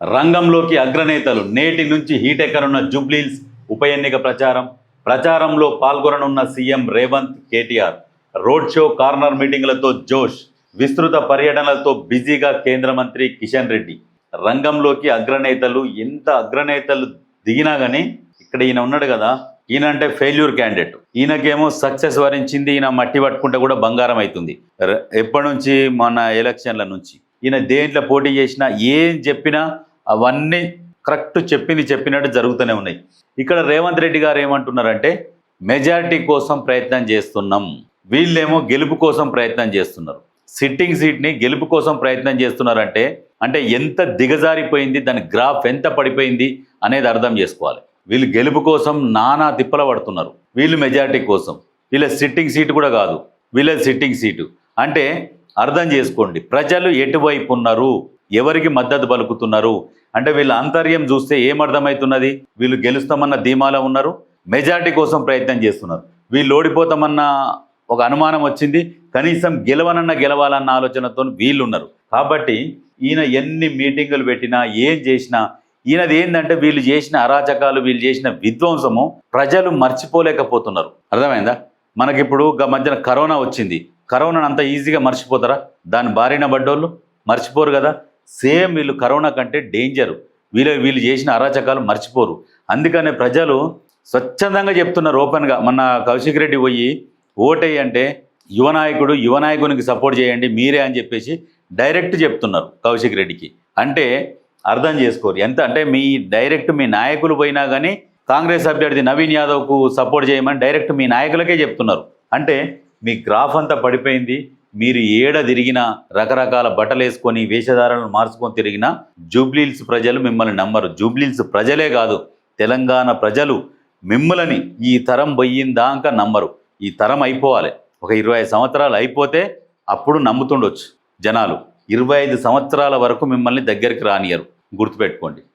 రంగంలోకి అగ్రనేతలు నేటి నుంచి హీట్ ఎక్కనున్న జూబ్లీల్స్ ఉప ఎన్నిక ప్రచారం. ప్రచారంలో పాల్గొననున్న CM Revanth KTR. Road show corner మీటింగ్లతో జోష్ విస్తృత పర్యటనలతో బిజీగా కేంద్ర మంత్రి కిషన్ రెడ్డి. రంగంలోకి అగ్రనేతలు ఎంత అగ్రనేతలు దిగినా కానీ ఇక్కడ ఈయన ఉన్నాడు కదా ఈయన అంటే ఫెయిల్యూర్ క్యాండిడేట్. ఈయనకేమో సక్సెస్ వరించింది ఈయన మట్టి పట్టుకుంటే కూడా బంగారం అవుతుంది ఎప్పటి నుంచి? మన ఎలక్షన్ల నుంచి. ఈయన దేంట్లో పోటీ చేసినా ఏం చెప్పినా అవన్నీ కరెక్ట్ చెప్పింది చెప్పినట్టు జరుగుతూనే ఉన్నాయి. ఇక్కడ రేవంత్ రెడ్డి గారు ఏమంటున్నారంటే మెజారిటీ కోసం ప్రయత్నం చేస్తున్నాం. వీళ్ళేమో గెలుపు కోసం ప్రయత్నం చేస్తున్నారు. సిట్టింగ్ సీట్ని గెలుపు కోసం ప్రయత్నం చేస్తున్నారంటే అంటే ఎంత దిగజారిపోయింది దాని గ్రాఫ్ ఎంత పడిపోయింది అనేది అర్థం చేసుకోవాలి. వీళ్ళు గెలుపు కోసం నానా తిప్పల పడుతున్నారు. వీళ్ళు మెజారిటీ కోసం. వీళ్ళ సిట్టింగ్ సీటు కూడా కాదు. వీళ్ళ సిట్టింగ్ సీటు. అంటే అర్థం చేసుకోండి ప్రజలు ఎటువైపు ఉన్నారు? ఎవరికి మద్దతు పలుకుతున్నారు? అంటే వీళ్ళ అంతర్యం చూస్తే ఏమర్థమవుతున్నది వీళ్ళు గెలుస్తామన్న ధీమాలో ఉన్నారు మెజారిటీ కోసం ప్రయత్నం చేస్తున్నారు. వీళ్ళు ఓడిపోతామన్న ఒక అనుమానం వచ్చింది కనీసం గెలవనన్న గెలవాలన్న ఆలోచనతో వీళ్ళు ఉన్నారు కాబట్టి ఈయన ఎన్ని మీటింగులు పెట్టినా ఏం చేసినా ఈయనది ఏంటంటే వీళ్ళు చేసిన అరాచకాలు వీళ్ళు చేసిన విధ్వంసము ప్రజలు మర్చిపోలేకపోతున్నారు. అర్థమైందా? మనకిప్పుడు మధ్యన కరోనా వచ్చింది. కరోనాను అంత ఈజీగా మర్చిపోతారా? దాని బారిన పడ్డోళ్ళు మర్చిపోరు కదా? సేమ్ వీళ్ళు కరోనా కంటే డేంజర్. వీళ్ళు వీళ్ళు చేసిన అరాచకాలు మర్చిపోరు. అందుకనే ప్రజలు స్వచ్ఛందంగా చెప్తున్నారు ఓపెన్గా. మన కౌశిక్ రెడ్డి పోయి ఓటేయి అంటే యువ నాయకుడు యువ నాయకునికి సపోర్ట్ చేయండి మీరే అని చెప్పేసి డైరెక్ట్ చెప్తున్నారు కౌశిక్ రెడ్డికి. అంటే అర్థం చేసుకోరు. ఎంత అంటే మీ డైరెక్ట్ మీ నాయకులు పోయినా కానీ కాంగ్రెస్ అభ్యర్థి నవీన్ యాదవ్కు సపోర్ట్ చేయమని డైరెక్ట్ మీ నాయకులకే చెప్తున్నారు. అంటే మీ గ్రాఫ్ అంతా పడిపోయింది. మీరు ఏడ తిరిగినా రకరకాల బట్టలు వేసుకొని వేషధారణలు మార్చుకొని తిరిగినా జూబ్లీల్స్ ప్రజలు మిమ్మల్ని నమ్మరు. జూబ్లీల్స్ ప్రజలే కాదు తెలంగాణ ప్రజలు మిమ్మల్ని ఈ తరం పోయిందాక నమ్మరు. ఈ తరం అయిపోవాలి. ఒక ఇరవై ఐదు సంవత్సరాలు అయిపోతే అప్పుడు నమ్ముతుండొచ్చు జనాలు. ఇరవై ఐదు సంవత్సరాల వరకు మిమ్మల్ని దగ్గరికి రానియరు. గుర్తుపెట్టుకోండి.